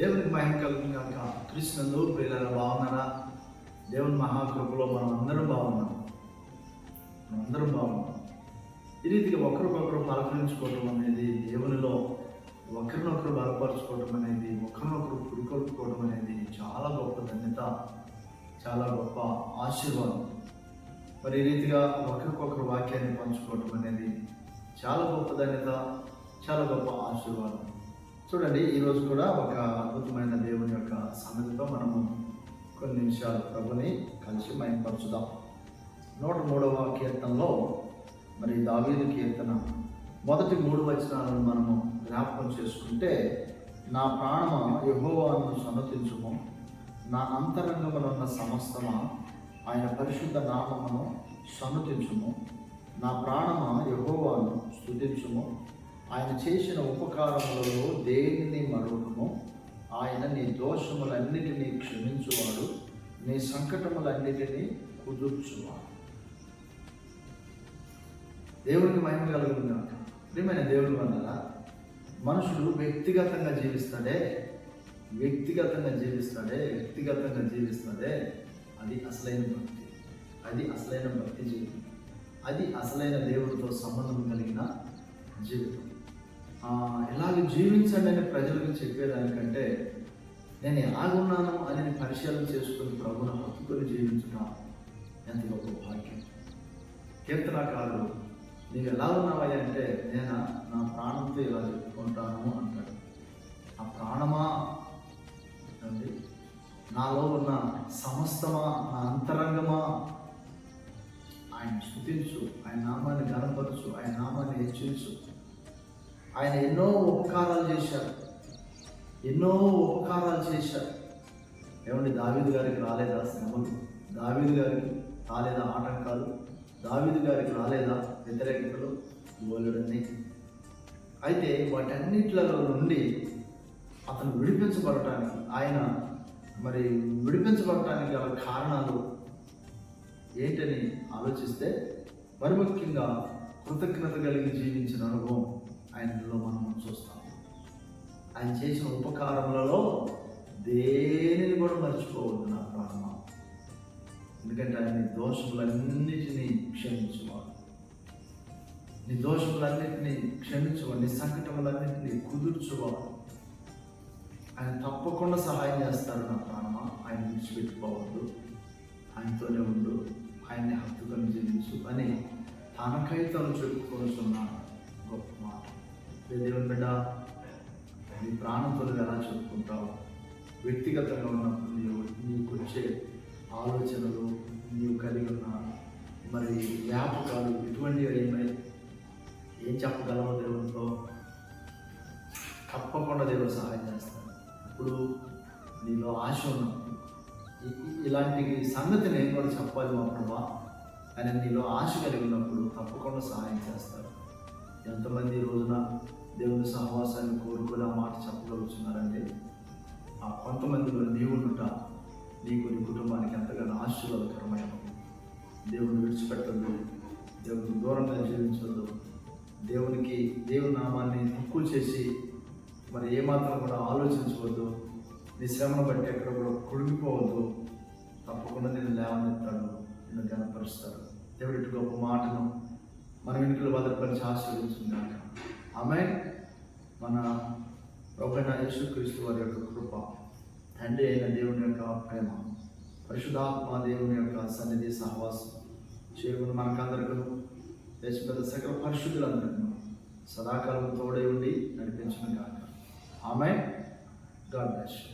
దేవునికి మహిమ కలుగుతుంది కనుక కృష్ణందు పిల్లలు బాగున్నారా? దేవుని మహాకృపలో మనం అందరం బాగున్నాం. మనం అందరం బాగున్నాం. ఈ రీతిగా ఒకరికొకరు పలకరించుకోవటం అనేది దేవునిలో ఒకరినొకరు బలపరచుకోవటం అనేది ఒకరినొకరు పురికొల్పుకోవడం అనేది చాలా గొప్ప ధన్యత చాలా గొప్ప ఆశీర్వాదం. మరి ఈ రీతిగా ఒకరికొకరు వాక్యాన్ని పంచుకోవటం అనేది చాలా గొప్ప ధన్యత చాలా గొప్ప ఆశీర్వాదం. చూడండి ఈరోజు కూడా ఒక అద్భుతమైన దేవుని యొక్క సన్నిధితో మనము కొన్ని నిమిషాలు ప్రభుని కలిసి మైంపరచుదాం. నూట మూడవ కీర్తనలో మరి దావీదు కీర్తన మొదటి మూడు వచనాలను మనము జ్ఞాపకం చేసుకుంటే నా ప్రాణమ యహోవాను సన్నతించుము నా అంతరంగమునున్న సమస్తమ ఆయన పరిశుద్ధ నామమును సన్నతించుము నా ప్రాణమ యహోవాను స్థుతించుము ఆయన చేసిన ఉపకారములలో దేనిని మరువును ఆయన నీ దోషములన్నిటినీ క్షమించువాడు నీ సంకటములన్నిటినీ కుదుర్చువాడు. దేవునికి మహిమ కలుగుతున్నాడు ప్రియమైన దేవుడు వల్ల మనుషుడు వ్యక్తిగతంగా జీవిస్తాడే? వ్యక్తిగతంగా జీవిస్తాడే? వ్యక్తిగతంగా జీవిస్తాడే? అది అసలైన భక్తి. అది అసలైన భక్తి జీవితం. అది అసలైన దేవుడితో సంబంధం కలిగిన జీవితం. ఇలాగ జీవించండి అని ప్రజలకు చెప్పేదానికంటే నేను ఎలాగున్నాను అని పరిశీలన చేసుకుని ప్రభును హత్తుకొని జీవించడం ఎంత గొప్ప భాగ్యం. కీర్తనాకారుడు నీవు ఎలా ఉన్నావయ్య అంటే నేను నా ప్రాణంతో ఇలా చెప్పుకుంటాను అంటాడు. ఆ ప్రాణమా? అండి. నాలో ఉన్న సమస్తమా? నా అంతరంగమా? ఆయన స్థుతించు ఆయన నామాన్ని గనపరచు ఆయన నామాన్ని హెచ్చించు. ఆయన ఎన్నో ఉపకారాలు చేశారు. ఎన్నో ఉపకారాలు చేశారు. ఏమండి దావీదు గారికి రాలేదా శ్రమలు? దావీదు గారికి రాలేదా ఆటంకాలు? దావీదు గారికి రాలేదా వ్యతిరేకతలు? గోలుడన్నీ అయితే వాటన్నిట్లలో నుండి అతను విడిపించబడటానికి ఆయన మరి విడిపించబడటానికి గల కారణాలు ఏంటని ఆలోచిస్తే మరి ముఖ్యంగా కృతజ్ఞత కలిగి జీవించిన అనుభవం ఆయనలో మనం చూస్తాం. ఆయన చేసిన ఉపకారములలో దేనిని కూడా మర్చిపోవద్దు నా ప్రాణం ఎందుకంటే ఆయన నీ దోషములన్నిటినీ క్షమించువాడు. నీ దోషములన్నింటినీ క్షమించువాడు. నీ సంకటములన్నిటినీ కుదుర్చువాడు. ఆయన తప్పకుండా సహాయం చేస్తాడు నా ప్రాణమ? ఆయన విడిచిపెట్టుకోవద్దు. ఆయనతోనే ఉండు. ఆయన్ని హత్తుకొని జీవించు అని తనకై తను చెప్పుకొనుచున్న గొప్ప దేవుని బిడ్డ నీ ప్రాణంతో ఎలా చెప్పుకుంటావు? వ్యక్తిగతంగా ఉన్నప్పుడు నీవు నీకు వచ్చే ఆలోచనలు నీవు కలిగి ఉన్న మరి వ్యాపకాలు ఇటువంటివి ఏమై ఏం చెప్పగలవో దేవునితో తప్పకుండా దేవుడు సహాయం చేస్తాడు. ఇప్పుడు నీలో ఆశ ఉన్నప్పుడు ఇలాంటి సంగతి నేను కూడా చెప్పాలి మా ప్రభా. అని నీలో ఆశ కలిగి ఉన్నప్పుడు తప్పకుండా సహాయం చేస్తారు ఎంతమంది ఈ రోజున దేవుని సహవాసాన్ని కోరుకుని ఆ మాట చెప్పగలుగుతున్నారంటే ఆ కొంతమందిలో నీవునుట నీకు నీ కుటుంబానికి ఎంతగానో ఆశీర్వాదకరమైన దేవుని విడిచిపెట్టద్దు దేవుని దూరంగా జీవించద్దు. దేవునికి దేవుని నామాన్ని తక్కువ చేసి మరి ఏమాత్రం కూడా ఆలోచించవద్దు. నీ శ్రమను బట్టి ఎక్కడ కూడా కుడిగిపోవద్దు తప్పకుండా నేను లేవనెత్తాడు నిన్ను గనపరుస్తాడు దేవుడి గొప్ప మాటను మన వెనుకలు భద్రపరిచి ఆశీర్వదించున్నాక ఆమె మన ప్రభుత్వ యేసుక్రీస్తు వారి యొక్క కృప తండ్రి అయిన దేవుని యొక్క ప్రేమ పరిశుధాత్మ దేవుని యొక్క సన్నిధి సహవాసం చేయకుండా మనకందరికీ దేశ పెద్ద సకల పరిశుద్ధులందరికీ సదాకాలం తోడై ఉండి నడిపించిన కాక ఆమె గాడ్ బ్లెస్